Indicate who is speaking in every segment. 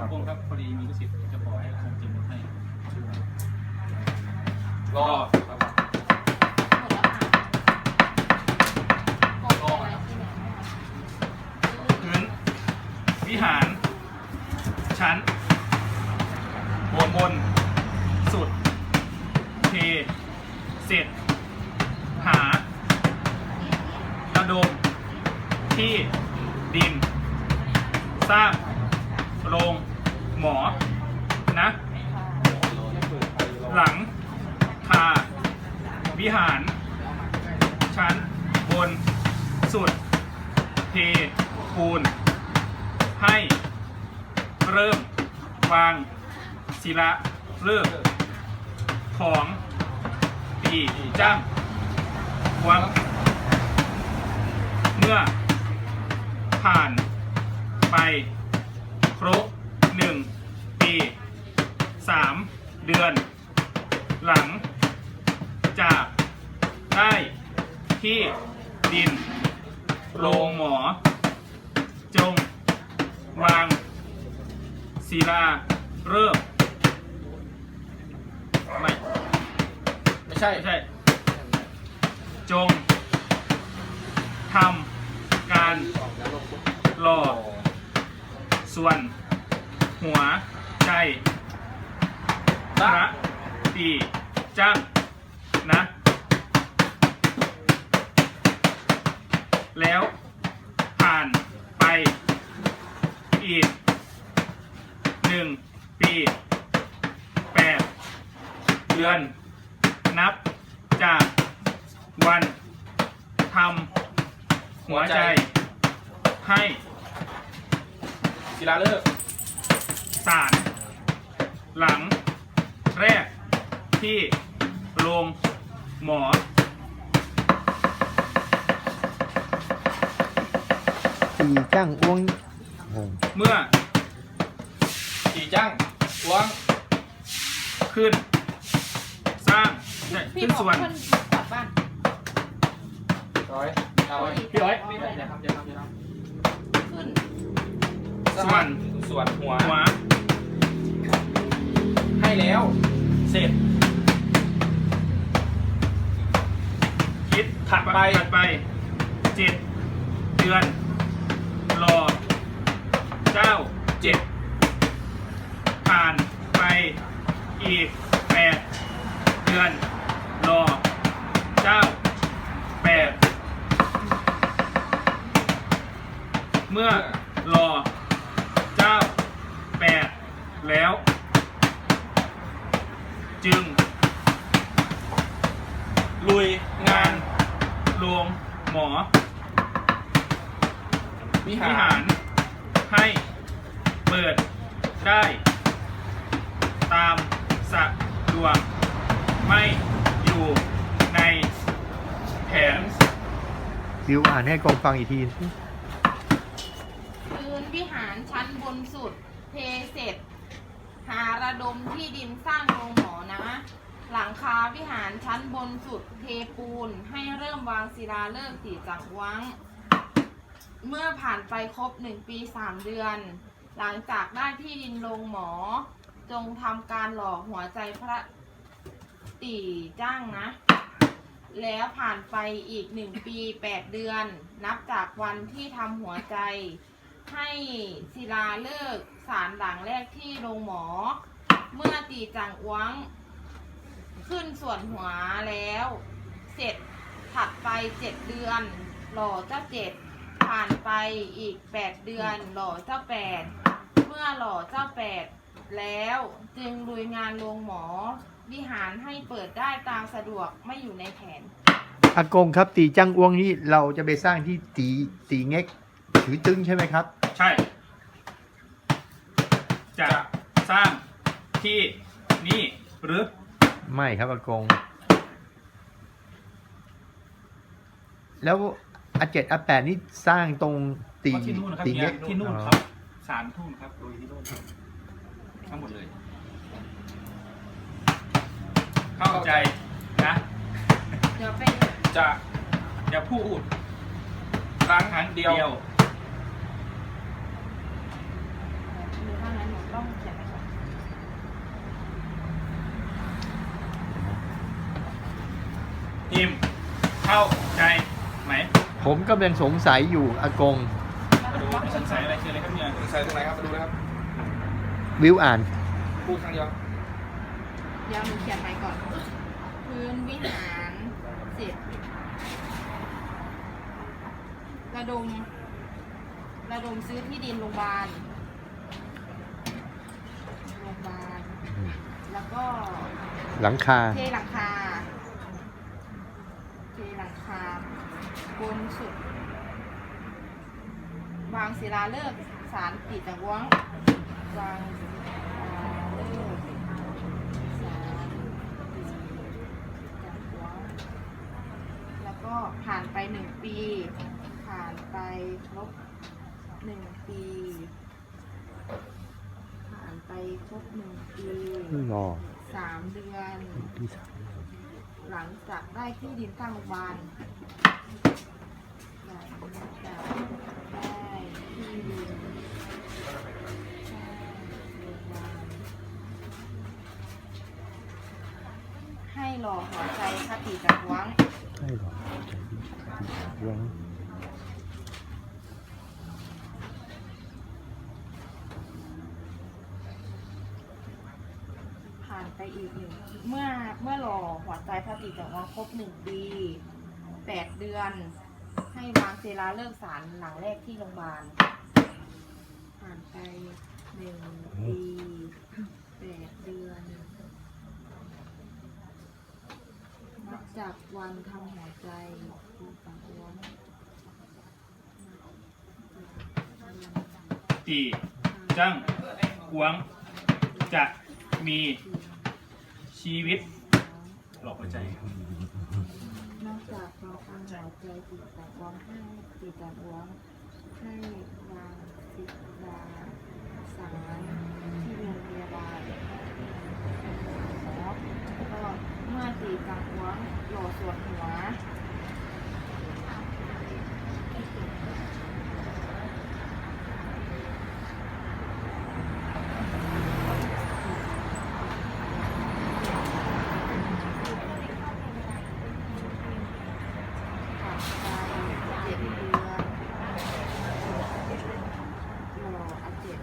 Speaker 1: ครับ
Speaker 2: พงครับพอดีมีลูกศิษย์จะขอให้คงจริงให้ช่วย
Speaker 1: รอ
Speaker 2: ครับ
Speaker 3: หมดแล้วค่ะกองอะไรที่ไหน
Speaker 2: พื้นวิหาร ชั้นบนบน สุด เท เสร็จ หา ระดม ที่ดิน สร้างโรง หมอ นะ หลังคาวิหาร ชั้น บน สุด เทปูนให้ เริ่ม วาง ศิลาเลิกของ ปีจ้างวังเมื่อ ผ่านไป ครบหนึ่ง สามเดือน หลัง จากได้ที่ดิน โรงหมอ จง วางศิลาเริ่มไม่
Speaker 1: ไม่ใช่
Speaker 2: ไม่ใช่ จงทำการหล่อส่วน หัวใจ พระปีจ้างนะ แล้วผ่านไปอีกหนึ่งปีแปดเดือน นับจากวันทำหัวใจ ให้
Speaker 1: ศิลาเลิกษ์
Speaker 2: สารหลัง แรกที่โรงหมอ
Speaker 4: ตีจ้างอ้วงโอ้
Speaker 2: เมื่อ
Speaker 1: จีจ้างหวง
Speaker 2: ขึ้น สร้างใช่
Speaker 3: พี่
Speaker 2: ขึ้น
Speaker 3: บอก
Speaker 2: ส่วน
Speaker 3: เพื่อนกลับบ้าน
Speaker 1: ร้อยเอาไว้
Speaker 2: พี่อ้อย
Speaker 1: เดี๋ยวครับเดี๋ยวครับเดี๋ยวครับ
Speaker 3: ขึ้น
Speaker 2: ส่วน
Speaker 1: ส่วนหัว
Speaker 2: หัว
Speaker 1: ให้แล้ว
Speaker 2: เสร็จ คิด
Speaker 1: ถัดไป
Speaker 2: ถัดไปเจ็ดเดือน รอ เจ้าเจ็ดผ่านไปอีกแปดเดือน รอ เจ้าแปดเมื่อรอ เจ้าแปดแล้ว จึง ลุยงานโรงหมอ
Speaker 1: วิ
Speaker 2: วิ
Speaker 1: หา
Speaker 2: หารรให้เปิดได้ ตามสะดวกไม่อยู่ในแผน
Speaker 4: บิวอ่านให้กองฟังอีกทีสิ
Speaker 3: พื้นวิหารชั้นบนสุดเทเสร็จ หาระดมที่ดินสร้างโรงหมอนะ หลังคาวิหารชั้นบนสุดเทปูน ให้เริ่มวางศิลาฤกษ์สีจักวัง เมื่อผ่านไปครบหนึ่งปีสามเดือน หลังจากได้ที่ดินโรงหมอ จงทำการหล่อหัวใจพระตีจ้างนะ แล้วผ่านไปอีกหนึ่งปีแปดเดือน นับจากวันที่ทำหัวใจให้ศิลาเลิกษ์ สารหลังแรกที่โรงหมอ เมื่อตีจังอ้วง ขึ้นส่วนหัวแล้ว เสร็จถัดไปเจ็ดเดือน หล่อเจ้าเจ็ดผ่านไปอีกแปดเดือน หล่อเจ้าแปดเมื่อหล่อเจ้าแปดแล้วจึงลุยงานโรงหมอ วิหารให้เปิดได้ตามสะดวกไม่อยู่ในแผน
Speaker 4: อากงครับตีจ้างอ้วงนี่เราจะไปสร้างที่ตีตีเง็กถือตึงใช่ไหมครับ
Speaker 2: ใช่ จะสร้างที่นี่หรือ
Speaker 4: ไม่ครับอากง แล้วอาเจ็ดอาแปดนี่สร้างตรงตี
Speaker 2: ก็ที่นู่นนะครับ
Speaker 4: ตี
Speaker 2: เนี่
Speaker 4: เง็
Speaker 2: ย
Speaker 4: ก
Speaker 2: ที่นู่น
Speaker 4: อ๋อ
Speaker 2: ครับสารทุ่นครับโดยที่นู่นครับทั้งหมดเลย เข้าใจนะ
Speaker 3: เดี๋ยวไป
Speaker 1: จะ
Speaker 2: อย่าพูด
Speaker 1: ครั้ง
Speaker 2: ครั้ง
Speaker 1: เดี
Speaker 2: เดี
Speaker 1: ย
Speaker 2: ยว ว
Speaker 3: ดูข้างนั้นหนูรอบ ต้องเขียนอะไรก่อน
Speaker 2: พิมพ์เข้าใจไหม
Speaker 4: ผมกำลังสงสัยอยู่อากง
Speaker 2: มาดูว่าสงสัยอะไรเชิญเลยครับเนี่ย
Speaker 1: ใส่ตรงไหนครับมาดูนะครับ
Speaker 4: วิวอ่าน
Speaker 1: พูดครั้งเดียว
Speaker 3: เดี๋ยวหนูเขียนใหม่ก่อน พื้นวิหารเสร็จระดม ระดมซื้อที่ดินโรงพยาบาล โรงพยาบาล แล้วก็
Speaker 4: หลังคา
Speaker 3: เทหลังคา เทหลังคา บนสุด วางศิลาฤกษ์สารติดจากวังวางศิลาฤกษ์สารติดจากวังแล้วก็ผ่านไปหนึ่งปี ผ่านไปครบหนึ่งปี ผ่านไปครบหนึ่งปี
Speaker 4: รอ
Speaker 3: สามเดือน
Speaker 4: ที่สาม
Speaker 3: หลังจากได้ที่ดินสร้างโรงพยาบาลหลังจากได้ที่ดินสร้างโรงพยาบาลให้หล่อหัวใจคติจากหวัง
Speaker 4: ใช่หรอวัง
Speaker 3: ไปอีกหนึ่งเมื่อเมื่อหล่อหัวใจคติจากหวังครบหนึ่งปีแปดเดือน ให้วางเซราเลิกสารหลังแรกที่โรงพยาบาลผ่านไปหนึ่งปีแปดเดือนนับจากวันทำหัวใจที่ตังอ้วน
Speaker 2: ตีจังหวงจะมี ชีวิต หลอกหัวใจ
Speaker 3: นอกจากเราทำหัวใจติดตังอ้วนให้ติดตังอ้วนให้วางสิดาสารที่โรงพยาบาลแล้วก็เมื่อตีตังอ้วนหล่อส่วนหัว ผ่านไปเจ็ดเดือนรออาเจ็ด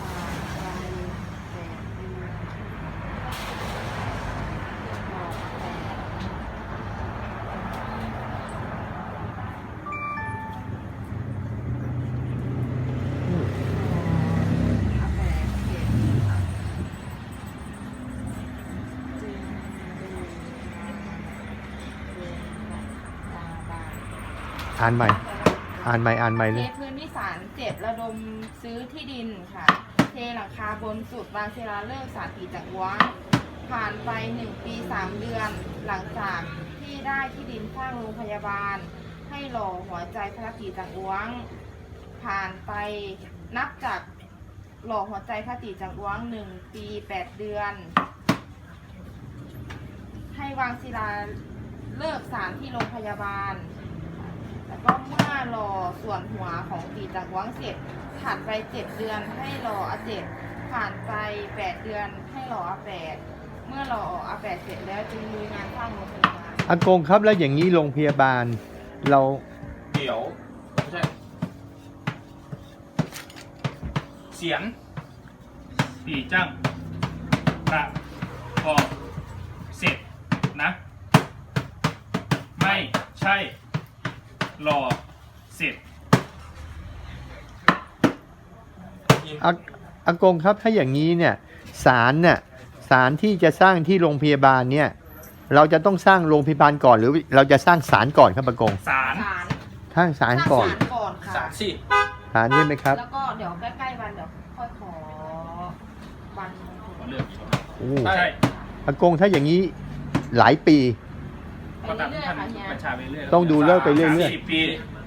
Speaker 3: ผ่านไปแปดเดือนรอแปดอาแปดเจ็ดจึงเดินมาเดินตาบาน
Speaker 4: อ่านใหม่ อ่านใหม่ อ่านใหม่
Speaker 3: เท
Speaker 4: เลย
Speaker 3: พื้นที่สารเจ็บระดมซื้อที่ดินค่ะ เทหลังคาบนสุดวางเซราเลิกสารตีจากวังผ่านไปหนึ่งปีสามเดือนหลังจากที่ได้ที่ดินสร้างโรงพยาบาล ให้หล่อหัวใจพระตีจากวังผ่านไปนับจากหล่อหัวใจพระตีจากวังหนึ่งปีแปดเดือน ให้วางศิลาเลิกสารที่โรงพยาบาล แล้วก็เมื่อรอส่วนหัวของตีจากวังเสร็จผ่านไปเจ็ดเดือนให้รออาเจ็ดผ่านไปแปดเดือนให้รออาแปดเมื่อรออาแปดเสร็จแล้วจึงลุยงานสร้างโรงพยาบาล
Speaker 4: อากงครับแล้วอย่างนี้โรงพยาบาล เรา
Speaker 1: เดี๋ยวไม่ใช่
Speaker 2: เสียงตีจังประกอบเสร็จนะ ไม่ใช่ หล่อเสร็จ
Speaker 4: อาอากงครับถ้าอย่างนี้เนี่ยศาลเนี่ยศาลที่จะสร้างที่โรงพยาบาลเนี่ย เราจะต้องสร้างโรงพยาบาลก่อนหรือเราจะสร้างศาลก่อนครับอากง
Speaker 2: สาร
Speaker 3: ศาล
Speaker 4: สร้างศาลก่อน
Speaker 3: สร้างศาลก่อนค่ะ
Speaker 1: สามสี่
Speaker 4: ศาลใช่ไหมครับ
Speaker 3: แล้วก็เดี๋ยวใกล้ๆวันเดี๋ยวค่อยขอวัน
Speaker 2: ขอเลือก
Speaker 4: โอ้
Speaker 2: ใช่
Speaker 4: อากงถ้าอย่างนี้หลายปี
Speaker 3: ไป
Speaker 2: ก็ตาม
Speaker 3: เรื่
Speaker 2: ที่
Speaker 3: อย
Speaker 2: ท่าน
Speaker 3: ๆค่ะเฮีย
Speaker 2: บัญชาไปเรื่อย
Speaker 4: ต้องดูเลิกไปเรื่อยๆ
Speaker 2: สิบปี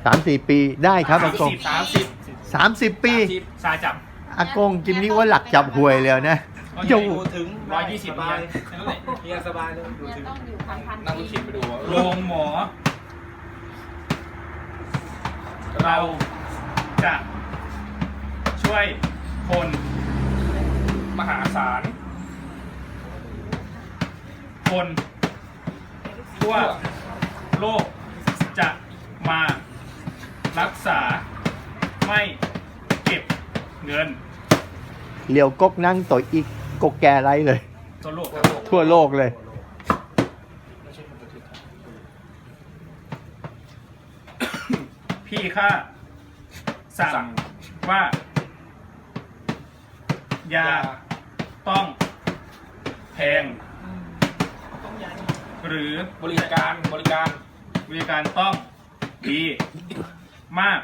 Speaker 4: สามสี่ปีได้ครับอากง
Speaker 1: สามสิบ
Speaker 4: สามสิบปี
Speaker 1: สามสิบ
Speaker 2: ซาจับ
Speaker 4: อากงกิมนี่ว่าหลักจับหวยเลยนะ
Speaker 2: ก็
Speaker 4: จะ
Speaker 2: อยู่
Speaker 1: ดูถึง
Speaker 2: ร้อยยี่สิบ
Speaker 1: สบาย
Speaker 2: นั่นแหละ
Speaker 1: เฮียสบายเลยดู
Speaker 3: เนี่ย
Speaker 1: ถึง
Speaker 3: ต้องอยู่พันพัน
Speaker 1: นั่งรถ
Speaker 3: ปี
Speaker 1: เข็นไปดูว่า
Speaker 2: โรงหมอ เราจะช่วยคน
Speaker 1: มหาศาล
Speaker 2: คน ทั่วโลกจะมารักษาไม่เก็บเงิน
Speaker 4: เหลียวกกนั่งต่อยอีกกกแกไรเลย
Speaker 2: ทั่วโลก
Speaker 4: ทั่วโลกเลย
Speaker 1: ไม่ใช่คนประเทศไทย
Speaker 2: พี่ข้าสั่งว่ายาต้องแพง หรือบ
Speaker 1: ริการบริการ
Speaker 2: บริการต้องดีมาก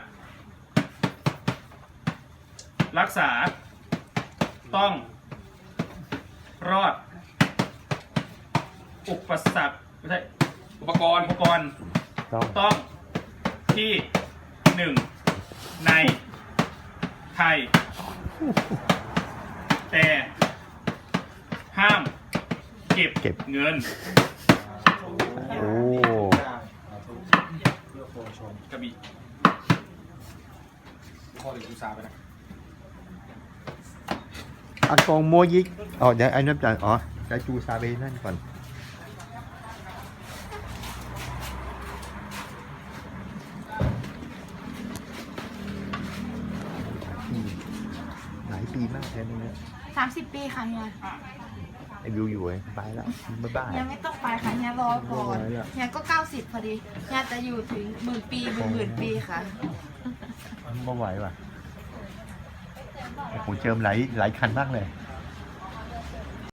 Speaker 2: รักษา ต้อง รอด อุปสรรคไม่ใช่
Speaker 1: อุปกรณ์
Speaker 2: อุปกรณ์
Speaker 4: ต้อง
Speaker 2: ต้องที่หนึ่งในไทย แต่ห้ามเก็บ
Speaker 4: เก็บ
Speaker 2: เงิน
Speaker 4: โอ้
Speaker 2: กระบี่
Speaker 1: ข้อหรืออุตสาไปนะ
Speaker 4: อากงโมยิกอ๋อเดี๋ยวไอ้นั่นจะอ๋อจะจูซาเบนั่นก่อนหลายปีมากแล้วเนี่ย
Speaker 3: สามสิบปีค่ะเฮีย
Speaker 4: ไอ้วิวอยู่ไอ้ไปแล้วบ๊ายบาย
Speaker 3: เฮียไม่ต้องไปค่ะเฮียรอก่อน
Speaker 4: ไม่ไหวแล้ว
Speaker 3: เฮียก็เก้าสิบพอดีเฮียจะอยู่ถึงหมื่นปีหมื่นหมื่นปีค่ะ
Speaker 4: ไม่ไหวว่ะโอ้โหเจิมหลายหลายคันมากเลย
Speaker 3: ค